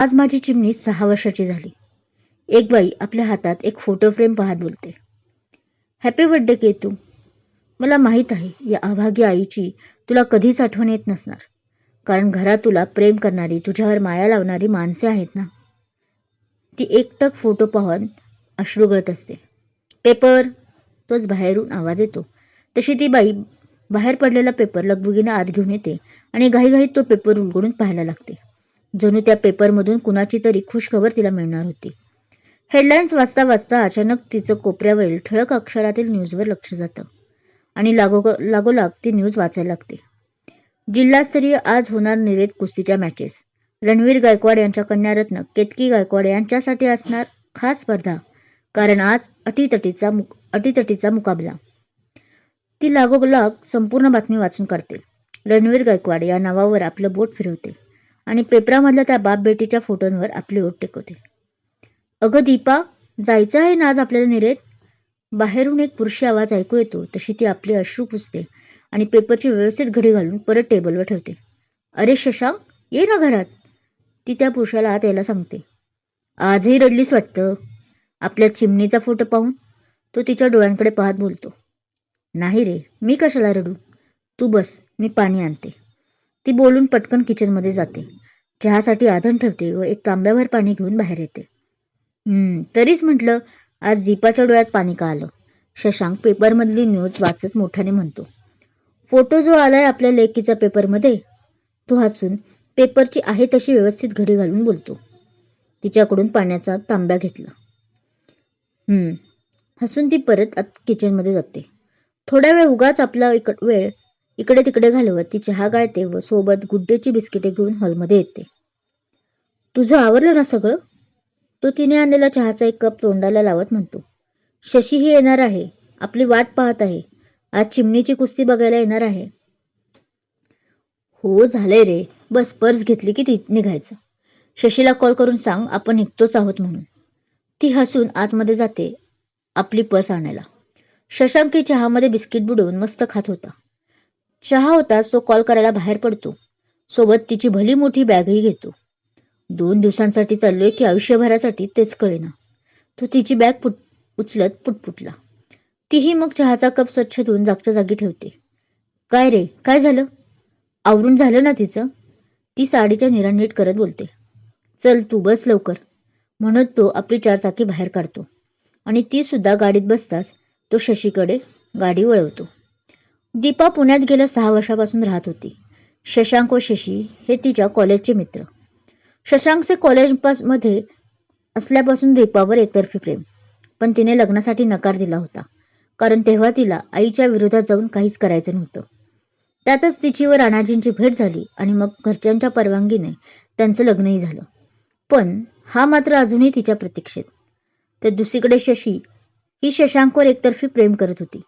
आज माझी चिमणी सहा वर्षाची झाली. एक बाई आपल्या हातात एक फोटो फ्रेम पाहत बोलते. Happy birthday Ketu. मला माहीत आहे या अभागी आईची तुला कधीच आठवण येत नसणार. कारण घरात तुला प्रेम करणारी तुझ्यावर माया लावणारी माणसे आहेत ना? ती एकटक फोटो पाहून अश्रू गळत असते. पेपर तोच बाहेरून आवाज येतो. तशी ती बाई बाहेर पडलेला पेपर लगबुगीनं आत घेऊन येते आणि घाईघाईत तो पेपर उलगडून पाहायला लागते. जणू त्या पेपरमधून कुणाची तरी खुशखबर तिला मिळणार होती. हेडलाईन्स वाचता वाचता अचानक तिचं कोपऱ्यावरील ठळक अक्षरातील न्यूजवर लक्ष जातं आणि लागो लागोलाग ती न्यूज वाचायला लागते. जिल्हास्तरीय आज होणार निरेत कुस्तीच्या मॅचेस रणवीर गायकवाड यांच्या कन्यारत्न केतकी गायकवाड यांच्यासाठी असणार खास स्पर्धा कारण आज अटीतटीचा मुक अटीतटीचा मुकाबला. ती लागोलाग संपूर्ण बातमी वाचून काढते. रणवीर गायकवाड या नावावर आपलं बोट फिरवते. आणि पेपरामधल्या त्या बाप बेटीच्या फोटोंवर आपली ओट टेकवते अगं दीपा जायचं आहे ना आज आपल्याला निरेत? बाहेरून एक पुरुषी आवाज ऐकू येतो तशी ती आपले अश्रू पुसते आणि पेपरची व्यवस्थित घडी घालून परत टेबलवर ठेवते. अरे शशांक ये ना घरात. ती त्या पुरुषाला आत यायला सांगते. आजही रडलीस वाटतं? आपल्या चिमणीचा फोटो पाहून तो तिच्या डोळ्यांकडे पाहत बोलतो. नाही रे मी कशाला रडू? तू बस मी पाणी आणते. ती बोलून पटकन किचनमध्ये जाते. चहासाठी आधण ठेवते व एक तांब्याभर पाणी घेऊन बाहेर येते. हम्म तरीच म्हटलं आज दीपाच्या डोळ्यात पाणी का आलं? शशांक पेपरमधली न्यूज वाचत मोठ्याने म्हणतो. फोटो जो आलाय आपल्या लेकीचा पेपरमध्ये तो हसून पेपरची आहे तशी व्यवस्थित घडी घालून बोलतो. तिच्याकडून पाण्याचा तांब्या घेतला. हम्म हसून ती परत किचनमध्ये जाते. थोड्या वेळ उगाच आपला इकड वेळ इकडे तिकडे घालवत ती चहा गाळते व सोबत गुड्डेची बिस्किटे घेऊन हॉलमध्ये येते. तुझं आवरलं ना सगळं? तो तिने आणलेला चहाचा एक कप तोंडाला लावत म्हणतो. शशीही येणार आहे. आपली वाट पाहत आहे. आज चिमणीची कुस्ती बघायला येणार आहे. हो झालंय रे. बस पर्स घेतली की ती निघायचं. शशीला कॉल करून सांग आपण निघतोच आहोत म्हणून. ती हसून आतमध्ये जाते आपली पर्स आणायला. शशांकी चहामध्ये बिस्किट बुडवून मस्त खात होता. चहा होताच तो कॉल करायला बाहेर पडतो. सोबत तिची भली मोठी बॅगही घेतो. दोन दिवसांसाठी चाललोय की आयुष्यभरासाठी तेच कळेना. तो तिची बॅग पुट उचलत पुटपुटला. तीही मग चहाचा कप स्वच्छ धुवून जागच्या जागी ठेवते. काय रे काय झालं? आवरून झालं ना तिचं? ती साडीच्या निरानीट करत बोलते. चल तू बस लवकर. म्हणत तो आपली चारचाकी बाहेर काढतो. आणि ती सुद्धा गाडीत बसताच तो शशीकडे गाडी वळवतो. दीपा पुण्यात गेल्या सहा वर्षापासून राहत होती. शशांक व शशी हे तिच्या कॉलेजचे मित्र. शशांकचे कॉलेजमध्ये असल्यापासून दीपावर एकतर्फी प्रेम पण तिने लग्नासाठी नकार दिला होता कारण तेव्हा तिला आईच्या विरोधात जाऊन काहीच करायचं नव्हतं. त्यातच तिची व राणाजींची भेट झाली आणि मग घरच्यांच्या परवानगीने त्यांचं लग्नही झालं. पण हा मात्र अजूनही तिच्या प्रतीक्षेत. तर दुसरीकडे शशी ही शशांकवर एकतर्फी प्रेम करत होती.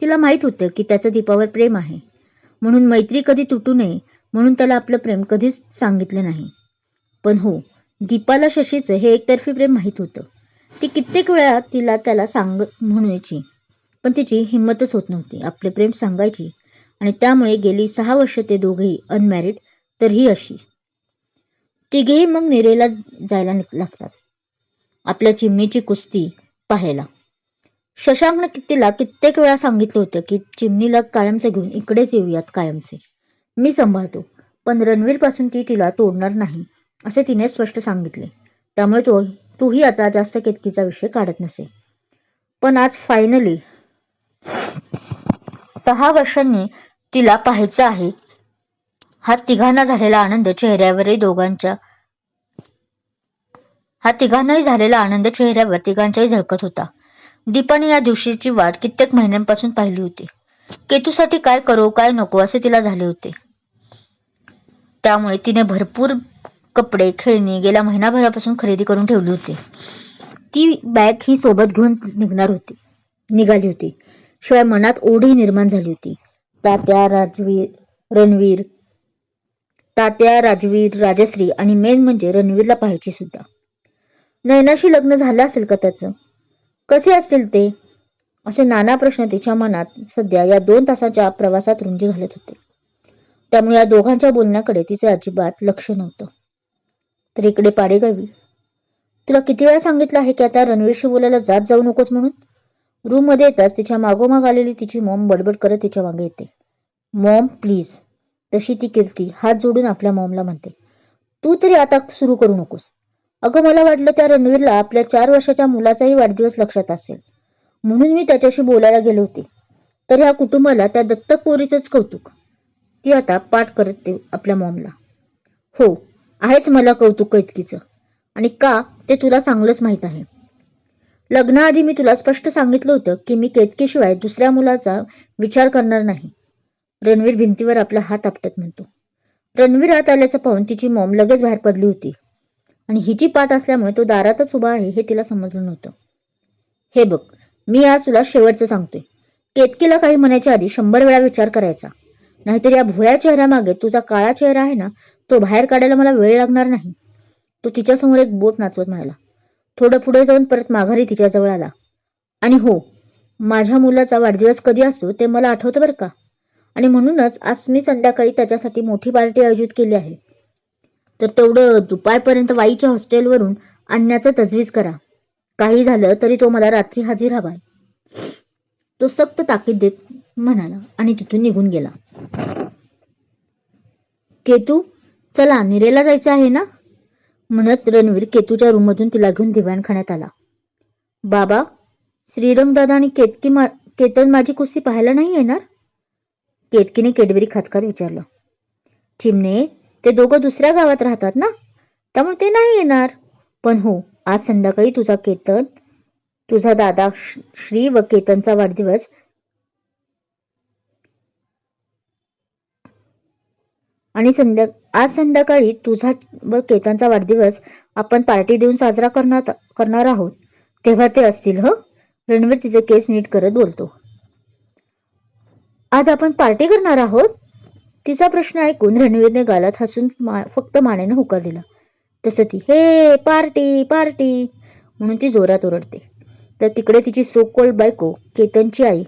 तिला माहीत होतं की त्याचं दीपावर प्रेम आहे. म्हणून मैत्री कधी तुटू नये म्हणून त्याला आपलं प्रेम कधीच सांगितलं नाही. पण हो दीपाला शशीचं हे एकतर्फी प्रेम माहीत होतं. ती कित्येक वेळा तिला त्याला सांग म्हणायची पण तिची हिंमतच होत नव्हती. आपले प्रेम सांगायची आणि त्यामुळे गेली सहा वर्ष ते दोघेही अनमॅरिड तरीही अशी. तिघेही मग निरेला जायला लागतात. आपल्या चिमणीची कुस्ती पाहायला. शशांकने तिला कित्येक वेळा सांगितलं होतं की चिमणीला कायमचे घेऊन इकडेच येऊयात कायमचे. मी सांभाळतो पण रणवीरपासून ती तिला तोडणार नाही असे तिने स्पष्ट सांगितले. त्यामुळे तो तूही आता जास्त केतकीचा विषय काढत नसे. पण आज फायनली सहा वर्षांनी तिला पाहायचं आहे. हा तिघांना झालेला आनंद चेहऱ्यावरही दोघांच्या हा तिघांनाही झालेला आनंद चेहऱ्यावर तिघांच्याही झळकत होता. दीपाने या दिवशीची वाट कित्येक महिन्यांपासून पाहिली होती. केतूसाठी काय करो काय नको असे तिला झाले होते. त्यामुळे तिने भरपूर कपडे खेळणी गेल्या महिनाभरापासून खरेदी करून ठेवली होती. ती बॅग ही सोबत घेऊन निघणार होती. निघाली होती. शिवाय मनात ओढही निर्माण झाली होती. तात्या राजवीर रणवीर तात्या राजवीर राजश्री आणि मेन म्हणजे रणवीरला पाहायची सुद्धा. नैनाशी लग्न झालं असेल का त्याचं? कसे असतील ते? असे नाना प्रश्न तिच्या मनात सध्या या दोन तासाच्या प्रवासात रुंजी घालत होते. त्यामुळे या दोघांच्या बोलण्याकडे तिचे अजिबात लक्ष नव्हतं. तर इकडे पाडेगावी. तुला किती वेळा सांगितलं आहे की आता रणवीरशी बोलायला जात जाऊ नकोस म्हणून? रूममध्ये येताच तिच्या मागोमाग आलेली तिची मॉम बडबड करत तिच्यामागे येते. Mom please. तशी ती कीर्ती हात जोडून आपल्या मॉमला म्हणते. तू तरी आता सुरू करू नकोस. अगं मला वाटलं त्या रणवीरला आपल्या चार वर्षाच्या मुलाचाही वाढदिवस लक्षात असेल. म्हणून मी त्याच्याशी बोलायला गेले होते. तर ह्या कुटुंबाला त्या दत्तक पोरीचंच कौतुक. ती आता पाठ करते आपल्या मॉमला. हो आहेच मला कौतुक कैतकीचं आणि का ते तुला चांगलंच माहीत आहे. लग्नाआधी मी तुला स्पष्ट सांगितलं होतं की मी केतकीशिवाय दुसऱ्या मुलाचा विचार करणार नाही. रणवीर भिंतीवर आपला हात आपटत म्हणतो. रणवीर आत आल्याचं पाहून तिची मॉम लगेच बाहेर पडली होती. आणि हिची पाठ असल्यामुळे तो दारातच उभा आहे हे तिला समजलं नव्हतं. हे बघ मी आज तुला शेवटचं सांगतोय. केतकीला काही म्हणायच्या आधी शंभर वेळा विचार करायचा. नाहीतर या भोळ्या चेहऱ्यामागे तुझा काळा चेहरा आहे ना तो बाहेर काढायला मला वेळ लागणार नाही. तो तिच्यासमोर एक बोट नाचवत म्हणाला. थोडं पुढे जाऊन परत माघारी तिच्याजवळ आला. आणि हो माझ्या मुलाचा वाढदिवस कधी असतो ते मला आठवतं बरं का? आणि म्हणूनच आज मी संध्याकाळी त्याच्यासाठी मोठी पार्टी आयोजित केली आहे. तर तेवढं दुपारपर्यंत वाईच्या हॉस्टेलवरून आणण्याचं तजवीज करा. काही झालं तरी तो मला रात्री हजर हवाय. तो सक्त ताकीद देत म्हणाला आणि तिथून निघून गेला. केतू चला निरेला जायचं आहे ना? म्हणत रणवीर केतूच्या रूममधून तिला घेऊन दिवाणखान्यात आला. बाबा श्रीरंगदादा आणि केतकी मा केतन माझी कुस्ती पाहायला नाही येणार? केतकीने केडबरी खातखात विचारलं. चिमणे ते दोघं दुसऱ्या गावात राहतात ना? त्यामुळे ते नाही येणार. पण हो आज संध्याकाळी तुझा केतन तुझा दादा श्री व केतनचा वाढदिवस आणि संध्या आज संध्याकाळी तुझा व केतनचा वाढदिवस आपण पार्टी देऊन साजरा करणार करणार आहोत. तेव्हा ते असतील ह? रणवीर तिचे केस नीट करत बोलतो. आज आपण पार्टी करणार आहोत? तिचा प्रश्न ऐकून रणवीरने गालात हसून मा, फक्त मानेनं होकार दिला तसं ती हे पार्टी पार्टी म्हणून ती जोरात ओरडते. तर तिकडे तिची सोकोल बायको केतनची आई.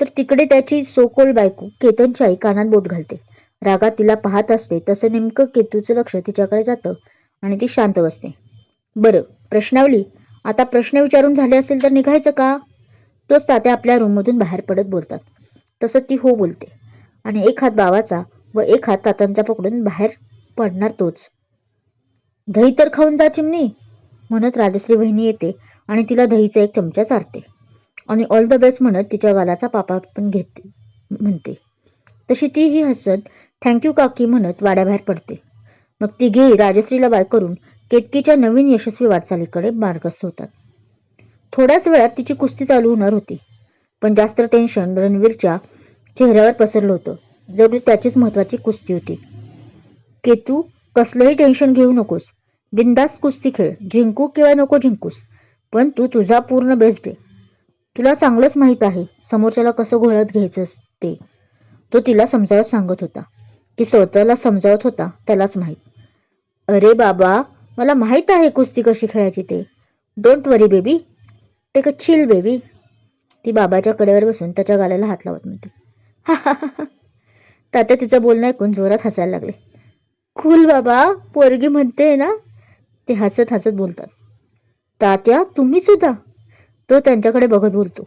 तर तिकडे त्याची सोकोल बायको केतनची आई कानात बोट घालते. रागात तिला पाहत असते तसं नेमकं केतूचं लक्ष तिच्याकडे जातं आणि ती शांत बसते. बरं प्रश्नावली आता प्रश्न विचारून झाले असेल तर निघायचं का? तोच तात्या आपल्या रूममधून बाहेर पडत बोलतात. तसं ती हो बोलते. आणि एक हात बाबाचा व एक हात तात्यांचा पकडून बाहेर पडणार तोच. दही तर खाऊन जा चिमणी म्हणत राजश्री बहिणी येते आणि तिला दहीचा एक चमचा चारते. आणि ऑल द बेस्ट म्हणत तिच्या गालाचा पापा पण घेते म्हणते. तशी तीही हसत थँक्यू काकी म्हणत वाड्याबाहेर पडते. मग तिघेही राजश्रीला बाय करून केतकीच्या नवीन यशस्वी वाटचालीकडे मार्गस्थ होतात. थोड्याच वेळात तिची कुस्ती चालू होणार होती. पण जास्त टेन्शन रणवीरच्या चेहऱ्यावर पसरलं होतं. जवळ त्याचीच महत्वाची कुस्ती होती. केतू कसलंही टेन्शन घेऊ नकोस. बिंदास कुस्ती खेळ. जिंकू किंवा नको जिंकूस. पण तू तुझा पूर्ण बेस्ट दे तुला चांगलंच माहीत आहे. समोरच्याला कसं घोळत घ्यायचं ते तो तिला समजावत सांगत होता. की स्वतःला समजावत होता त्यालाच माहीत. अरे बाबा मला माहीत आहे कुस्ती कशी खेळायची ते. Don't worry baby take a chill baby ती बाबाच्या कडेवर बसून त्याच्या गालाला हात लावत म्हणते. हा हा हा तात्या तिचं बोलणं ऐकून जोरात हसायला लागले. कुल बाबा पोरगी म्हणते ना ते हसत हसत बोलतात. तात्या तुम्ही सुद्धा? तो त्यांच्याकडे बघत बोलतो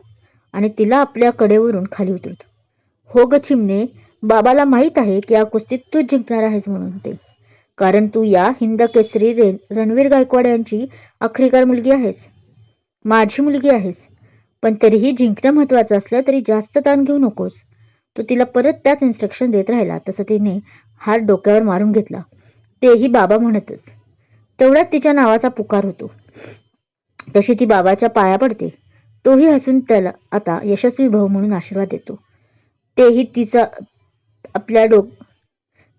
आणि तिला आपल्या कडेवरून खाली उतरतो. हो ग चिमणे बाबाला माहीत आहे की या कुस्तीत तू जिंकणार आहेस म्हणून ते कारण तू या हिंद केसरी रे रणवीर गायकवाड यांची अखरीकार मुलगी आहेस. माझी मुलगी आहेस. पण तरीही जिंकणं महत्वाचं असलं तरी जास्त ताण घेऊ नकोस. तो तिला परत त्याच इन्स्ट्रक्शन देत राहिला तसं तिने हात डोक्यावर मारून घेतला. तेही बाबा म्हणतच. तेवढ्यात तिच्या नावाचा पुकार होतो. तशी ती बाबाच्या पाया पडते. तोही हसून त्याला आता यशस्वी भाऊ म्हणून आशीर्वाद देतो. तेही तिचा आपल्या डोक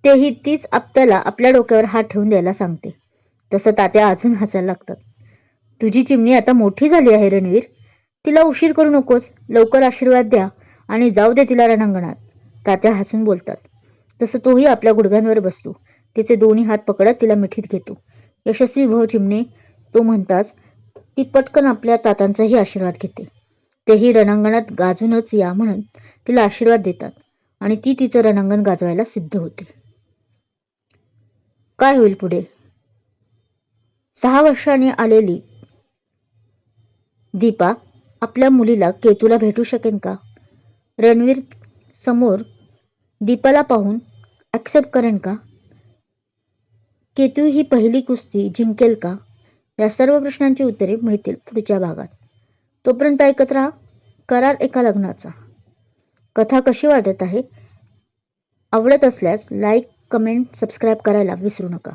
तेही तीच आपल्याला आपल्या डोक्यावर हात ठेवून द्यायला सांगते. तसं तात्या अजून हसायला लागतात. तुझी चिमणी आता मोठी झाली आहे रणवीर. तिला उशीर करू नकोस. लवकर आशीर्वाद द्या आणि जाऊ दे तिला रणांगणात. तात्या हसून बोलतात. तसं तोही आपल्या गुडघ्यांवर बसतो. तिचे दोन्ही हात पकडत तिला मिठीत घेतो. यशस्वी भाऊ चिमणे तो म्हणताच ती पटकन आपल्या तातांचाही आशीर्वाद घेते. तेही रणांगणात गाजूनच या म्हणून तिला आशीर्वाद देतात आणि ती तिचं रणांगण गाजवायला सिद्ध होते. काय होईल पुढे? सहा वर्षांनी आलेली दीपा आपल्या मुलीला केतूला भेटू शकेन का? रणवीर समोर दीपाला पाहून ॲक्सेप्ट करेन का? केतू ही पहिली कुस्ती जिंकेल का? या सर्व प्रश्नांची उत्तरे मिळतील पुढच्या भागात. तोपर्यंत ऐकत राहा करार एका लग्नाचा. कथा कशी वाटत आहे? आवडत असल्यास लाईक कमेंट सबस्क्राईब करायला विसरू नका.